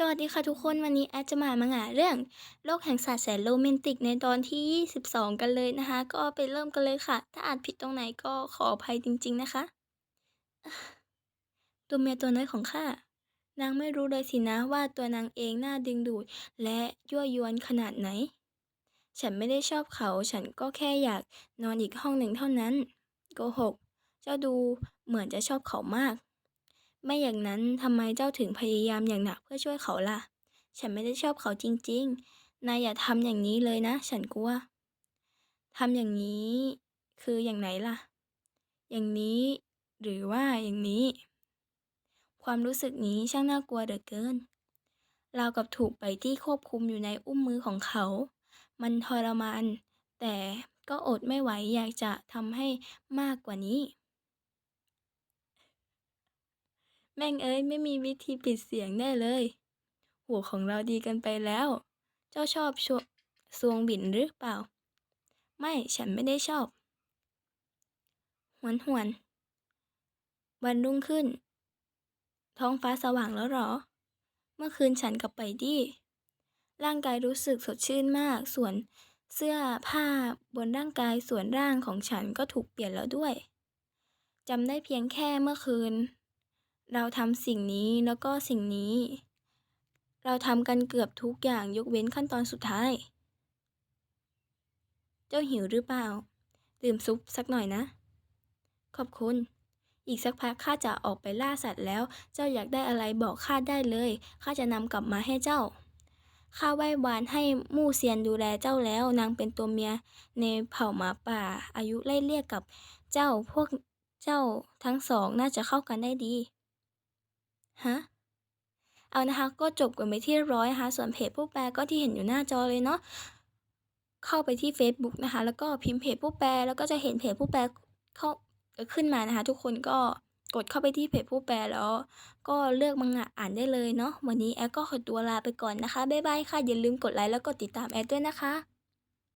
สวัสดีค่ะทุกคนวันนี้แอดจะมามาหงาเรื่อง โลกแห่งศาสตว์แสนโรแมนติกในตอนที่ 22 กันเลยนะคะ ก็ไปเริ่มกันเลยค่ะ ถ้าอ่านผิดตรงไหนก็ขออภัยจริง ๆ นะคะตัวเมียตัวน้อยของข้านางไม่รู้เลยสินะว่าตัวนางเองน่าดึงดูด และยั่วยวนขนาดไหน ฉันไม่ได้ชอบเขา ฉันก็แค่อยากนอนอีกห้องหนึ่งเท่านั้นโกหกเจ้าดูเหมือนจะชอบเขามาก ไม่อย่างนั้นทำไมเจ้าถึงพยายามอย่างหนักเพื่อช่วยเขาล่ะ ฉันไม่ได้ชอบเขาจริง ๆ นายอย่าทำอย่างนี้เลยนะ ฉันกลัวทำอย่างนี้ คืออย่างไหนล่ะ อย่างนี้ หรือว่าอย่างนี้ ความรู้สึกนี้ช่างน่ากลัวเหลือเกินราวกับถูกไปที่ควบคุมอยู่ในอุ้มมือของเขา มันทรมาน แต่ก็อดไม่ไหวอยากจะทำให้มากกว่านี้ แม่งเอ้ยไม่มีวิธีปิดเสียงได้เลยหูของเราดีกันไปแล้ว เจ้าชอบชวซวงบินหรือเปล่า ไม่ฉันไม่ได้ชอบ หวนหวน วันรุ่งขึ้น ท้องฟ้าสว่างแล้วหรอ เมื่อคืนฉันกับไปดีร่างกายรู้สึกสดชื่นมาก ส่วนเสื้อผ้าบนร่างกายส่วนร่างของฉันก็ถูกเปลี่ยนแล้วด้วยจำได้เพียงแค่เมื่อคืน เราทำสิ่งนี้แล้วก็สิ่งนี้ เราทำกันเกือบทุกอย่างยกเว้นขั้นตอนสุดท้าย เจ้าหิวหรือเปล่า ดื่มซุปสักหน่อยนะ ขอบคุณ อีกสักพักข้าจะออกไปล่าสัตว์แล้ว เจ้าอยากได้อะไรบอกข้าได้เลย ข้าจะนำกลับมาให้เจ้า ข้าไหว้วานให้มู่เซียนดูแลเจ้าแล้ว นางเป็นตัวเมียในเผ่าหมาป่า อายุไล่เลี่ยกับเจ้าพวกเจ้าทั้งสองน่าจะเข้ากันได้ดี ฮะเอานะคะก็จบกันไปที่เรียบร้อยนะคะส่วนเพจผู้แปลก็ที่เห็นอยู่หน้าจอเลยเนาะเข้าไปที่ Facebook นะคะ แล้วก็พิมพ์เพจผู้แปลแล้วก็จะเห็นเพจผู้แปลเข้าขึ้นมานะคะ ทุกคนก็กดเข้าไปที่เพจผู้แปลแล้ว ก็เลือกมังงะอ่านได้เลยเนาะวันนี้แอดก็ขอตัวลาไปก่อนนะคะบ๊ายบายค่ะอย่าลืมกดไลค์แล้วกดติดตามแอดด้วยนะคะ